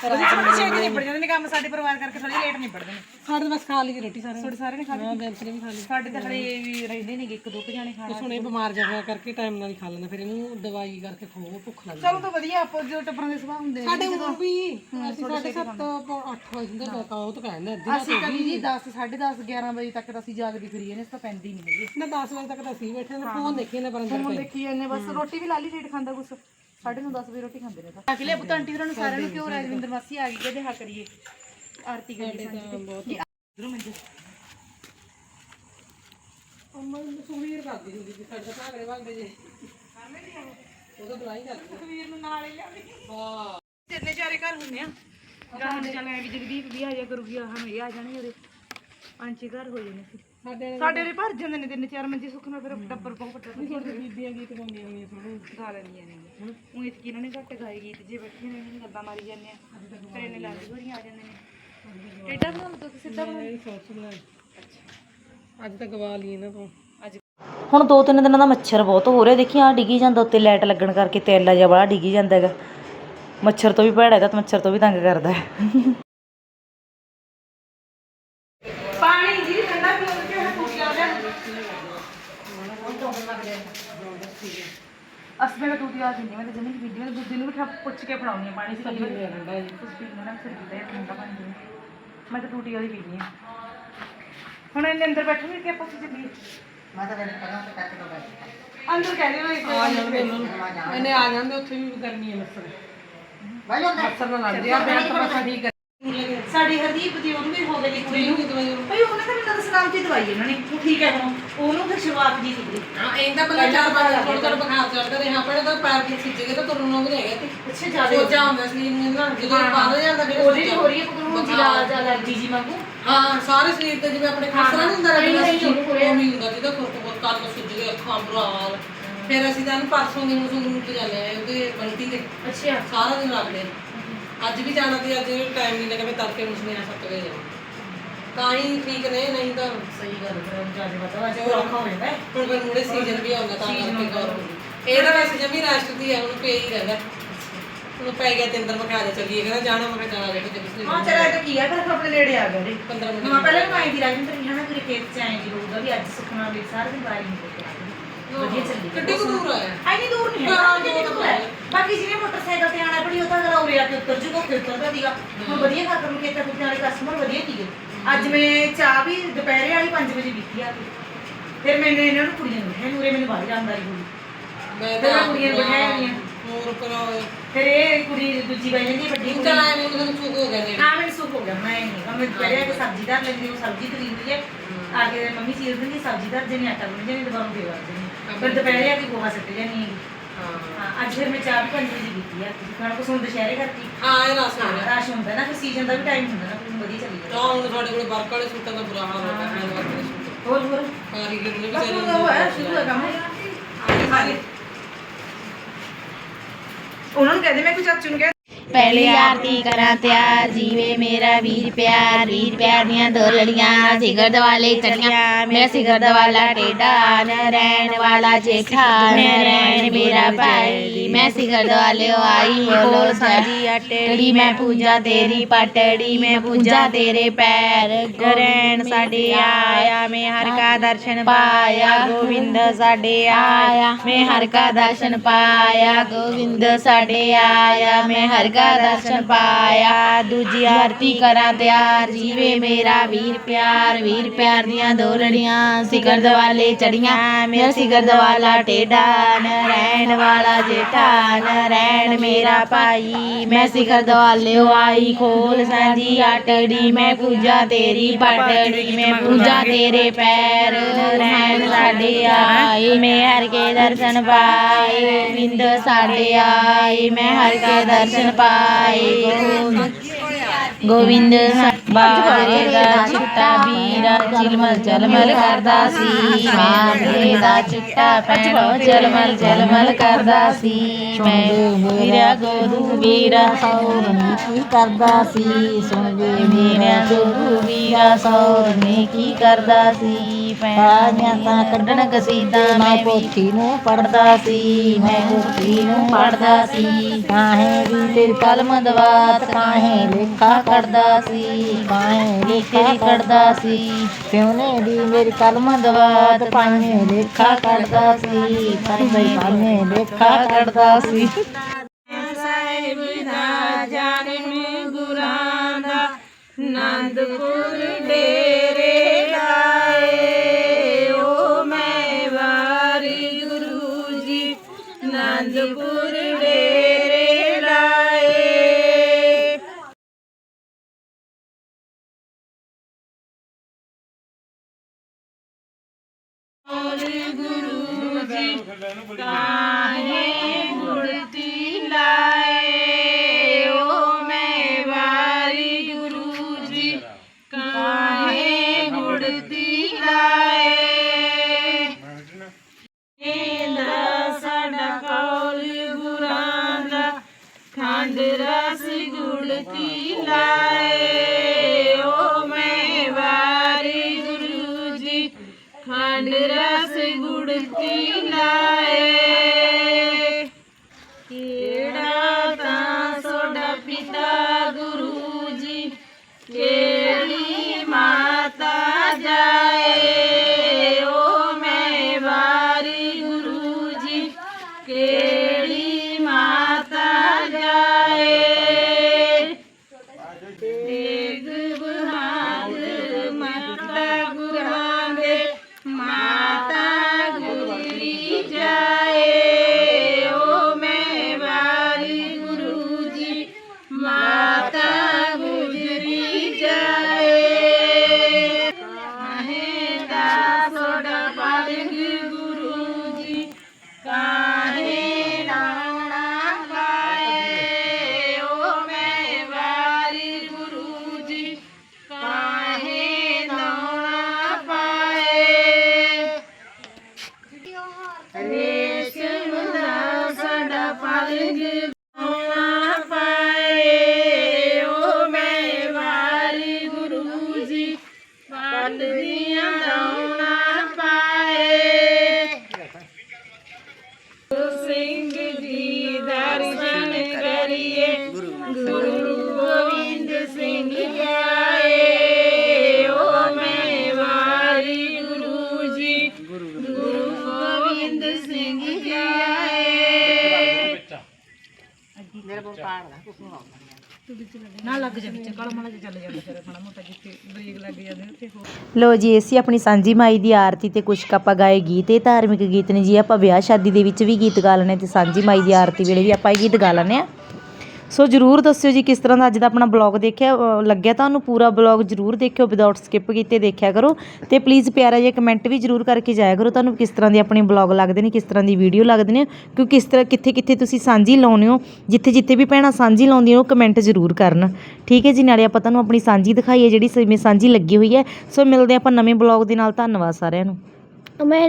ਛੇਤੀ ਨਿਬੜ ਜਾਂਦੇ ਨੇ ਕੰਮ ਸਾਡੇ ਪਰਿਵਾਰ ਕਰਕੇ ਥੋੜੀ ਲੇਟ ਨਿਬੜਦੇ ਨੇ। ਸਾਡੇ ਤਾਂ ਬਸ ਖਾ ਲਈ ਰੋਟੀ ਸਾਰੇ ਤੁਹਾਡੇ ਸਾਰੇ ਨੇ ਖਾ ਲਈ? ਬੈਂਸ ਨੇ ਵੀ ਖਾ ਲਈ। ਸਾਡੇ ਤਾਂ ਹਲੇ ਵੀ ਰਹਿੰਦੇ ਨੇਗੇ ਇੱਕ ਦੋ ਕੁ ਜਾਣੇ ਖਾਣਾ ਕੁਛ ਹੁਣ ਇਹ ਬਿਮਾਰ ਜਿਹਾ ਕਰਕੇ ਟਾਈਮ ਨਾਲ ਹੀ ਖਾ ਲੈਂਦਾ ਫਿਰ ਇਹਨੂੰ ਦਵਾਈ ਕਰਕੇ ਖੋਵੋ ਭੁੱਖ ਲੱਗ ਚਲੋ ਤਾਂ ਵਧੀਆ ਆਪੋ ਜੋ ਟੱਪਰਾਂ ਦੇ ਸੁਭਾਅ ਹੁੰਦੇ ਸਾਡੇ ਉਹ ਵੀ ਅਸੀਂ ਸਾਡੇ 7 8 ਵਜੇ ਹੁੰਦੇ ਬੈਕਾ ਉਹ ਤਾਂ ਕਹਿੰਦੇ ਅੱਧੀ ਅਸੀਂ ਕਦੀ ਜੀ 10 10:30 11 ਵਜੇ ਤੱਕ ਤਾਂ ਅਸੀਂ ਜਾਗਦੀ ਫਿਰੀਏ ਨੇ ਇਸ ਤਾਂ ਪੈਂਦੀ ਨਹੀਂ ਹੈਗੀ। ਨਾ 10 ਵਜੇ ਤੱਕ ਤਾਂ ਅਸੀਂ ਬੈਠੇ ਨੇ ਫੋਨ ਦੇਖੀ ਨੇ ਬਰੰਦਰ ਹੁਣ ਦੇਖੀ ਜਾਂਦੇ ਬਸ ਰੋਟੀ ਵੀ ਲਾਲੀ ਲੇਟ ਖਾਂਦਾ ਕੁਛ। ਸਾਢੇ ਨੂੰ 10 ਵਜੇ ਰੋਟੀ ਖਾਂਦੇ ਨੇ ਤਾਂ। ਅਗਲੇ ਪੁੱਤ ਆਂਟੀ ਹੋਰਾਂ ਨੂੰ ਸਾਰਿਆਂ ਨੂੰ ਕਿਉਂ ਰਾਜਵਿੰਦਰ ਮਾਸੀ ਆ ਗਈ ਕਦੇ ਹਾ ਕਰੀਏ ਆਰਤੀ ਕਰੀਏ ਸਾਂਝੀ ਤੇ ਇਧਰੋਂ ਮੰਜੇ ਅੰਮਾ ਨੂੰ ਸੁਵੀਰ ਕਰਦੀ ਹੁੰਦੀ ਸੀ ਸਾਡੇ ਭਾਗੜੇ ਵਾਂਗੇ ਜੇ। ਉਹਦਾ ਬੁਲਾਈ ਕਰਦੀ ਵੀਰ ਨੂੰ ਨਾਲ ਹੀ ਲਿਆਵੀ ਹਾਂ। ਜਿੰਨੇ ਚਾਰੇ ਘਰ ਹੁੰਨੇ ਆ। ਗਾਹਾਂ ਦੇ ਚੱਲ ਐ ਵੀ ਜਗਦੀਪ ਵੀ ਆ ਜਾ ਕਰੂਗੀ ਆਹ ਨੂੰ ਇਹ ਆ ਜਾਣਗੇ ਉਹਦੇ। ਪੰਜ ਛੇ ਘਰ ਹੋ ਜਾਣੇ ਸੀ। ਸਾਡੇ ਸਾਡੇ ਭਰ ਜਾਂਦੇ ਨੇ ਤਿੰਨ ਚਾਰ ਮੰਜੇ ਸੁੱਖ ਨਾਲ ਫਿਰ ਟੱਬਰ ਬਹੁਤ ਵੱਡਾ ਛੋਟੀ ਬੀਬੀਆਂ ਗੀਤ ਗਾਉਂਦੀਆਂ ਹੁੰਦੀਆਂ ਥੋੜੇ ਗਾ ਲੈਂਦੀਆਂ ਨੇ। ਉਹ ਇਸ ਕੀ ਇਹਨਾਂ ਨੇ ਘੱਟ ਗਾਏ ਗੀਤ ਜੇ ਬੈਠੇ ਨੇ ਇਹਨਾਂ ਗੱਲਾਂ ਮਾਰੀ ਜਾਂਦੇ ਆ। ਫਿਰ ਇਹਨੇ ਲਾਲੀ ਹੋਰੀਆਂ ਆ ਜਾਂਦੇ ਨੇ। ਟੇਡਾ ਬਣਾ ਲਓ ਤੁਸੀਂ ਸਿੱਧਾ ਬਣਾ ਸੌਸ ਬਣਾਈ ਅੱਜ ਤਾਂ ਗਵਾ ਲਈ ਇਹਨਾਂ ਤੋਂ। ਅੱਜ ਹੁਣ ਦੋ ਤਿੰਨ ਦਿਨਾਂ ਦਾ ਮੱਛਰ ਬਹੁਤ ਹੋ ਰਿਹਾ ਦੇਖੀ ਆ ਡਿੱਗੀ ਜਾਂਦਾ ਉੱਤੇ ਲਾਈਟ ਲੱਗਣ ਕਰਕੇ ਤੇਲਾ ਜਿਹਾ ਬੜਾ ਡਿੱਗੀ ਜਾਂਦਾ ਹੈਗਾ। ਮੱਛਰ ਤੋਂ ਵੀ ਭੈੜਾ ਹੈਗਾ ਤੇ ਮੱਛਰ ਤੋਂ ਵੀ ਤੰਗ ਕਰਦਾ ਹੈ ਪਾਣੀ ਜੀ ਠੰਡਾ ਪੀਓ ਕਿ ਹੈ ਕੁਝ ਆ ਗਿਆ ਅਸ ਮੇਰਾ ਦੁੱਧ ਆ ਜਿੰਨੀ ਮੈਂ ਤਾਂ ਜਮੀਨ ਵੀਡੀਓ में ਦੁੱਧ ਨੂੰ ਵੀ ਪੁੱਛ ਕੇ ਫੜਾਉਣੀ ਆ ਪਾਣੀ ਸੀ ਕਦੀ ਵਾਰ ਠੰਡਾ ਜੀ। ਕੁਝ ਪੀਣਾ ਨਾ ਫਿਰ ਹੈ ਠੰਡਾ ਪਾਣੀ। ਮੈਂ ਤਾਂ ਟੂਟੀ ਵਾਲੀ ਪੀਣੀ ਆ। ਹੁਣ ਇਹਨੇ ਅੰਦਰ ਬੈਠੂਗੇ ਕਿ ਆਪਾਂ ਚੱਲੀਏ? ਅੰਦਰ ਕਹਿ ਦਿਓ ਇੱਕ ਆ ਜਾਂਦੇ ਉਹਨਾਂ। ਨੂੰ ਇਹਨੇ ਆ ਜਾਂਦੇ ਉੱਥੇ ਵੀ ਗਰਮੀ ਹੈ ਮੱਛਰ। ਮੱਛਰ ਨਾਲ ਲੜਦੇ ਆ ਬੈਠ ਤਾਂ ਮੱਛਰ ਠੀਕ ਕਰ ਸਾਡੀ ਹਰਦੀਪ ਦੀ ਉਹਨੂੰ ਵੀ ਹੋ ਗਈ ਕੁੜੀ ਨੂੰ ਨੂੰ ਦਵਾਈ ਭਈ ਉਹਨੇ ਤਾਂ ਮੈਨੂੰ ਸਲਾਮ ਦੀ ਦਵਾਈ ਇਹਨਾਂ ਨੇ। ਉਹ ਠੀਕ ਹੈ ਹੁਣ। ਉਹਨੂੰ ਫਿਰ ਸ਼ੁਰੂਆਤ ਦੀ ਸੀ ਹਾਂ ਇਹਦਾ ਪਹਿਲਾਂ ਚਾਰ ਪੰਜ ਥੋੜਾ ਥੋੜਾ ਬੁਖਾਰ ਚੜਦਾ ਰਿਹਾ। ਆਪਣੇ ਤਾਂ ਪੈਰ ਦੀ ਸਿੱਜੇ ਤਾਂ ਤੁਰਨ ਨੂੰ ਨਹੀਂ ਹੈਗਾ ਤੇ ਅੱਛਾ ਜ਼ਿਆਦਾ ਸੋਚਾ ਹੁੰਦਾ ਸਰੀਰ ਨੂੰ ਨਾ ਜਦੋਂ ਬੰਦ ਜਾਂਦਾ ਫਿਰ ਉਹਦੀ ਵੀ ਹੋ ਰਹੀ ਹੈ ਕੁੜੀ ਨੂੰ ਜਿਲਾ ਜ਼ਿਆਦਾ ਜੀ ਜੀ ਵਾਂਗੂ। ਹਾਂ ਸਾਰੇ ਸਰੀਰ ਤੇ ਜਿਵੇਂ ਆਪਣੇ ਖਸਰਾ ਨਹੀਂ ਹੁੰਦਾ ਹੋਇਆ। ਉਹ ਵੀ ਹੁੰਦਾ ਜਿਹਦਾ ਖੁਰਕ ਬਹੁਤ ਕੰਨ ਸੁੱਜ ਗਏ ਅੱਖਾਂ ਬੁਰਾ ਫਿਰ ਅਸੀਂ ਤਾਂ ਇਹਨੂੰ ਪਰਸੋਂ ਦੀ ਨੂੰ ਸੰਗਰੂਰ ਤੇ ਜਾਂਦੇ ਆ ਉਹਦੇ ਬੰਟੀ ਤੇ। ਅੱਛਾ। ਸਾਰਾ ਦਿਨ ਰੱਖਦੇ। ਅੱਜ ਵੀ ਜਾਣਾ ਤੇ ਅੱਜ ਟਾਈਮ ਨਹੀਂ ਲੱਗਾ ਮੈਂ ਤੜਕੇ ਨੂੰ ਸੁਣਿਆ 7 ਵਜੇ। ਜਾਣਾ ਤਾਂ ਹੀ ਠੀਕ ਨੇ ਨਹੀਂ ਤਾਂ ਸਹੀ ਗੱਲ ਹੈ ਜ਼ਿਆਦਾ ਪਤਾ ਵਾ ਜੋ ਔਖਾ ਹੋ ਜਾਂਦਾ ਹੈ। ਹੁਣ ਫਿਰ ਮੁੜੇ ਸੀਜ਼ਨ ਵੀ ਆਉਂਦਾ ਤਾਂ ਕਰਕੇ ਗੌਰ ਹੁੰਦੀ ਇਹ ਤਾਂ ਵੈਸੇ ਜਮੀ ਰਾਸ਼ਟਰ ਦੀ ਹੈ ਹੁਣ ਪੇ ਹੀ ਰਹਿੰਦਾ। ਹੁਣ ਪੈ ਗਿਆ ਤੇ ਅੰਦਰ ਮੈਂ ਕਿਹਾ ਆ ਜਾ ਚੱਲੀਏ ਕਹਿੰਦਾ ਜਾਣਾ ਮੈਂ ਕਿਹਾ ਜਾਣਾ ਲੈ ਕੇ ਤੇ ਹਾਂ ਚਲ ਇਹ ਤਾਂ ਕੀ ਹੈ ਪਰ ਆਪਣੇ ਨੇੜੇ ਆ ਗਏ 15 ਮਿੰਟ ਹਾਂ ਪਹਿਲਾਂ ਮੈਂ ਆਈ ਦੀ ਰਾਜਿੰਦਰ ਜੀ ਹਨਾ ਕਿ ਖੇਤ ਚ ਆਏ ਜੀ ਹੋਊਗਾ ਵੀ ਅੱਜ ਸੁਖਣਾ ਵੀ ਸਾਰੇ ਦਿਨ ਬਾਈ ਨਹੀਂ ਹੋ ਵਧੀਆ ਚੱਲੀ। ਕਿੱਡੀ ਕੁ ਦੂਰ ਆਇਆ ਆਈ ਨਹੀਂ ਦੂਰ ਨਹੀਂ ਹੈ ਹਾਂ, ਕਿੰਨੀ ਦੂਰ ਹੈ। ਬਾਕੀ ਜਿਹਨੇ ਮੋਟਰਸਾਈਕਲ ਤੇ ਆਣਾ ਪੜੀ ਉਹ ਤਾਂ ਅਗਲਾ ਉਰੇ ਆ ਕੇ ਉੱਤਰ ਜੂਗਾ ਫਿਰ ਉਤਰਦਾ ਦੀਗਾ ਹੁਣ ਵਧੀਆ ਖਾਤਰ ਨੂੰ ਖੇਤਾਂ ਖੁੱਤਾਂ ਵਾਲੇ ਕਸਟਮਰ ਵਧੀਆ ਸੀਗੇ ਅੱਜ ਮੈਂ ਚਾਹ ਵੀ ਦੁਪਹਿਰੇ ਵਾਲੀ 5 ਵਜੇ ਪੀਤੀ ਆ। ਫਿਰ ਮੈंने ਇਹਨਾਂ ਨੂੰ ਕੁੜੀਆਂ ਨੂੰ ਬਿਠਾਇਆ ਨੂਰੇ ਮੈਨੂੰ ਬਾਹਰ ਜਾਣਦਾਰੀ ਹੋਈ ਮੈਂ ਫਿਰ ਤਾਂ ਮੈਂ ਕੁੜੀਆਂ ਬਿਠਾਇਆ ਹੋਈਆਂ। ਹੋਰ ਪਰ ਫਿਰ ਇਹ ਕੁੜੀ ਦੂਜੀ ਬਹਿ ਜਾਂਦੀ ਵੱਡੀ ਕੁੜੀ। ਚੱਲ ਆਏ ਮੈਨੂੰ ਮੈਨੂੰ ਚੁੱਕ ਹੋ ਗਿਆ ਨੇ ਹਾਂ ਮੈਨੂੰ ਸੁੱਕ ਹੋ ਗਿਆ। ਮੈਂ ਨਹੀਂ ਮੈਂ ਦੁਪਹਿਰੇ ਆ ਕੇ ਸਬਜ਼ੀ ਧਰ ਲੈਂਦੀ ਉਹ ਸਬਜ਼ੀ ਖਰੀਦਦੀ ਹੈ ਆ। ਕੇ ਮੰਮੀ ਚੀਰ ਦਿੰਦੀ ਸਬਜ਼ੀ ਧਰ ਜਣੀ ਆਟਾ ਗੁੰਨ ਜਣੀ ਦੁਬਾਰਾ ਦੇ ਵਾਰ ਫਿਰ ਦੁਪਹਿਰੇ ਆ ਕੇ ਗੋਹਾ ਸੱਟ ਜਾਨੀ ਹੈ ਹਾਂ। ਹਾਂ ਅੱਜ ਫਿਰ ਮੈਂ ਚਾਹ ਵੀ ਪੰਜ ਵਜੇ ਪੀਤੀ ਆ। ਤੁਸੀਂ ਖਾਣਾ ਹੁਣ ਦੁਸ਼ਹਿਰੇ ਕਰਤੀ? ਹਾਂ ਇਹ ਰਸ ਹੋ ਗਿਆ ਰਾਸ਼ ਹੁੰਦਾ ਨਾ ਫਿਰ ਸੀਜ਼ਨ ਦਾ ਵੀ ਟਾਈਮ ਹੁੰਦਾ ਨਾ ਫਿਰ ਵਧੀਆ ਚੱਲੀ ਜਾਂਦਾ। ਤਾਂ ਹੁਣ ਸਾਡੇ ਕੋਲ ਵਰਕ ਵਾਲੇ ਸੂਟਾਂ ਦਾ ਬੁਰਾ ਹਾਲ ਹੋ ਗਿਆ ਹੈ। ਵਰਕ ਵਾਲੇ ਸੂਟ। ਹੋਰ ਹੋਰ? ਕਾਰੀਗਰ ਨੇ ਬਸ ਵਿਚਾਰੇ ਉਹ ਹੋਇਆ ਸ਼ੁਰੂ ਹੋਇਆ ਕੰਮ। ਹਾਂ ਉਹਨਾਂ ਨੂੰ ਕਹਦੇ ਮੈਂ ਕੋਈ ਚਾਚੂ ਨੂੰ ਕਹਿ ਪਹਿਲੀ ਆਰਤੀ ਕਰਾਂ ਤਿਆਰ, ਜੀਵੇ ਮੇਰਾ ਵੀਰ ਪਿਆਰ ਵੀਰ ਪਿਆਰ ਦੀਆਂ ਦੋ ਲੜੀਆਂ ਸਿਗਰ ਦਵਾਲੇ ਚੜੀਆਂ, ਮੇਰਾ ਸਿਗਰ ਦਵਾਲਾ ਟੇਡਾ, ਨਰੈਣ ਵਾਲਾ ਜੇਠਾ, ਨਰੈਣ ਮੇਰਾ ਭਾਈ, ਮੈਂ ਸਿਗਰ ਦਵਾਲੇ ਆਈ ਹੋਲੋ ਸਾਜੀ ਅਟੜੀ, ਮੈਂ ਪੂਜਾ ਤੇਰੀ ਪਟੜੀ, ਮੈਂ ਪੂਜਾ ਤੇਰੇ ਪੈਰ ਨਰੈਣ ਸਾਡੇ ਆਇਆ, ਮੈਂ ਹਰ ਕਾ ਦਰਸ਼ਨ ਪਾਇਆ ਗੋਬਿੰਦ ਸਾਡੇ ਆਇਆ, ਮੈਂ ਹਰ ਕਾ ਦਰਸ਼ਨ ਪਾਇਆ ਗੋਬਿੰਦ ਸਾਡੇ ਆਇਆ, ਮੈਂ ਹਰ ਕਾ ਦਰਸ਼ਨ ਪਾਇਆ, ਦੂਜੀ ਆਰਤੀ ਕਰਾਂ ਤਿਆਰ, ਜੀਵੇ ਮੇਰਾ ਵੀਰ ਪਿਆਰ ਵੀਰ ਪਿਆਰ ਦੀਆਂ ਦੋ ਲੜੀਆਂ ਸਿਖਰ ਦਵਾਲੇ ਚੜੀਆਂ ਮੇਰਾ ਸਿਖਰ ਦਵਾਲਾ ਟੇਡਾ ਨਰੈਣ ਵਾਲਾ ਜੇਠਾ ਨਰੈਣ ਮੇਰਾ ਭਾਈ, ਮੈਂ ਸਿਖਰ ਦਵਾਲੇ ਆਈ, ਖੋਲ ਸਾਂਝੀ ਆਟੜੀ, ਮੈਂ ਪੂਜਾ ਤੇਰੀ ਪਟੜੀ, ਮੈਂ ਪੂਜਾ ਤੇਰੇ ਪੈਰ ਨਰੈਣ ਸਾਡੇ ਆਏ, ਮੈਂ ਹਰ ਕੇ ਦਰਸ਼ਨ ਪਾਏ ਗੋਬਿੰਦ ਸਾਡੇ ਆਏ, ਮੈਂ ਹਰ ਕੇ ਦਰਸ਼ਨ ਪਾਏ ਗੋਬਿੰਦ ਬਾਰੇ ਦਾ ਚਿੱਟਾ ਵੀਰਾ ਚਿਲਮਲ ਚਲਮਲ ਕਰਦਾ ਸੀ ਮਾਰੇ ਦਾ ਚਿੱਟਾ ਪੈਣੋ ਚਲਮਲ ਚਲਮਲ ਕਰਦਾ ਸੀ ਮੈਂ ਵੀਰਾ ਗੋਦੂ ਵੀਰਾ ਸੌਰਨੀ ਕੀ ਕਰਦਾ ਸੀ ਸੁਣ ਵੇ ਮੇਰਾ ਗੋਦੂ ਵੀਰਾ ਸੌਰਨੀ ਕੀ ਕਰਦਾ ਸੀ ਪਾਈਆਂ ਤਾਂ ਕੱਢਣ ਕਸੀਦਾ ਮੈਂ ਪੋਥੀ ਨੂੰ ਪੜਦਾ ਸੀ ਮੈਂ ਪੋਥੀ ਨੂੰ ਪੜਦਾ ਸੀ। ਕਾਹੇ ਵੀ ਤੇਰੀ ਕਲਮ ਦਵਾਤ ਕਾਹੇ ਲੇਖਾ ਕਰਦਾ ਸੀ ਕਾਹੇ ਲੇਖਾ ਕਰਦਾ ਸੀ। ਸਿਉਨੇ ਦੀ ਮੇਰੀ ਕਲਮ ਦਵਾਤ ਪਾਹੇ ਲੇਖਾ ਕਰਦਾ ਸੀ ਪਰ ਬਈ ਪਾਹੇ ਲੇਖਾ ਕਰਦਾ ਸੀ। ਸਾਹਿਬ ਦਾ ਜਨਮ ਗੁਰਾਂ ਦਾ ਆਨੰਦਪੁਰ ਡੇਰੇ ਜੀ ਕਾਹੇ ਗੁਰਤੀ ਲਾਏ ਓ ਮੈਂ ਵਾਰੀ ਗੁਰੂ ਜੀ? ਕਾਹੇ ਗੁਰਤੀ ਲਾਏ? ਇਹਦਾ ਸਾਡਾ ਕੌਲ ਗੁਰਾਂ ਦਾ, ਖੰਡ ਰਸ ਗੁੜਤੀ ਲਾਏ। ਪੱਲਦੀਆਂ ਨਾਉਣਾ ਪਾਏ। ਸਿੰਘ ਜੀ ਦਰਸ਼ਨ ਕਰੀਏ। ਗੁਰੂ ਗੋਬਿੰਦ ਸਿੰਘ ਆਏ ਓ ਮੈਂ ਵਾਰੀ ਗੁਰੂ ਜੀ। ਗੁਰੂ ਗੋਬਿੰਦ ਸਿੰਘ ਜੀ ਆਏ ਨਾ ਲੱਗ ਜਾ ਵਿੱਚ ਕਾਲਾ ਮਾਲਾ ਜਿਹਾ ਚੱਲ ਜਾਂਦਾ ਫਿਰ ਮਾੜਾ ਮੋਟਾ ਜਿੱਥੇ ਬ੍ਰੇਕ ਲੱਗ ਜਾਂਦੇ ਉੱਥੇ ਹੋ ਲੋ ਜੀ ਅਸੀਂ ਆਪਣੀ ਸਾਂਝੀ ਮਾਈ ਦੀ ਆਰਤੀ ਤੇ ਕੁਛ ਕੁ ਆਪਾਂ ਗਾਏ ਗੀਤ। ਇਹ ਧਾਰਮਿਕ ਗੀਤ ਨੇ ਜੀ, ਆਪਾਂ ਵਿਆਹ ਸ਼ਾਦੀ ਦੇ ਵਿੱਚ ਵੀ ਗੀਤ ਗਾ ਲੈਣੇ ਤੇ ਸਾਂਝੀ ਮਾਈ ਦੀ ਆਰਤੀ ਵੇਲੇ ਵੀ ਆਪਾਂ ਇਹ ਗੀਤ ਗਾ ਲੈਣੇ ਆ ਸੋ ਜਰੂਰ ਦੱਸਿਓ ਜੀ ਕਿਸ ਤਰ੍ਹਾਂ ਦਾ ਅੱਜ ਦਾ ਆਪਣਾ ਬਲੌਗ ਦੇਖਿਆ ਲੱਗਿਆ ਤੁਹਾਨੂੰ? ਪੂਰਾ ਬਲੌਗ ਜਰੂਰ ਦੇਖਿਓ ਵਿਦਆਊਟ ਸਕਿਪ ਕੀਤੇ ਦੇਖਿਆ ਕਰੋ। ਤੇ ਪਲੀਜ਼ ਪਿਆਰਾ ਜਿਹਾ ਕਮੈਂਟ ਵੀ ਜਰੂਰ ਕਰਕੇ ਜਾਇਆ ਕਰੋ। ਤੁਹਾਨੂੰ ਕਿਸ ਤਰ੍ਹਾਂ ਦੇ ਆਪਣੇ ਬਲੌਗ ਲੱਗਦੇ ਨੇ, ਕਿਸ ਤਰ੍ਹਾਂ ਦੀ ਵੀਡੀਓ ਲੱਗਦੇ ਨੇ? ਕਿਉਂਕਿ ਕਿਸ ਤਰ੍ਹਾਂ ਕਿੱਥੇ ਕਿੱਥੇ ਤੁਸੀਂ ਸਾਂਝੀ ਲਾਉਂਦੇ ਹੋ ਜਿੱਥੇ ਜਿੱਥੇ ਵੀ ਭੈਣਾਂ ਸਾਂਝੀ ਲਾਉਂਦੀਆਂ, ਉਹ ਕਮੈਂਟ ਜਰੂਰ ਕਰਨ। ਠੀਕ ਹੈ ਜੀ? ਨਾਲੇ ਆਪਾਂ ਤੁਹਾਨੂੰ ਆਪਣੀ ਸਾਂਝੀ ਦਿਖਾਈ ਹੈ ਜਿਹੜੀ ਸਾਂਝੀ ਲੱਗੀ ਹੋਈ ਹੈ। ਸੋ ਮਿਲਦੇ ਆਪਾਂ ਨਵੇਂ ਬਲੌਗ ਦੇ ਨਾਲ। ਧੰਨਵਾਦ ਸਾਰਿਆਂ ਨੂੰ। ਮੈਂ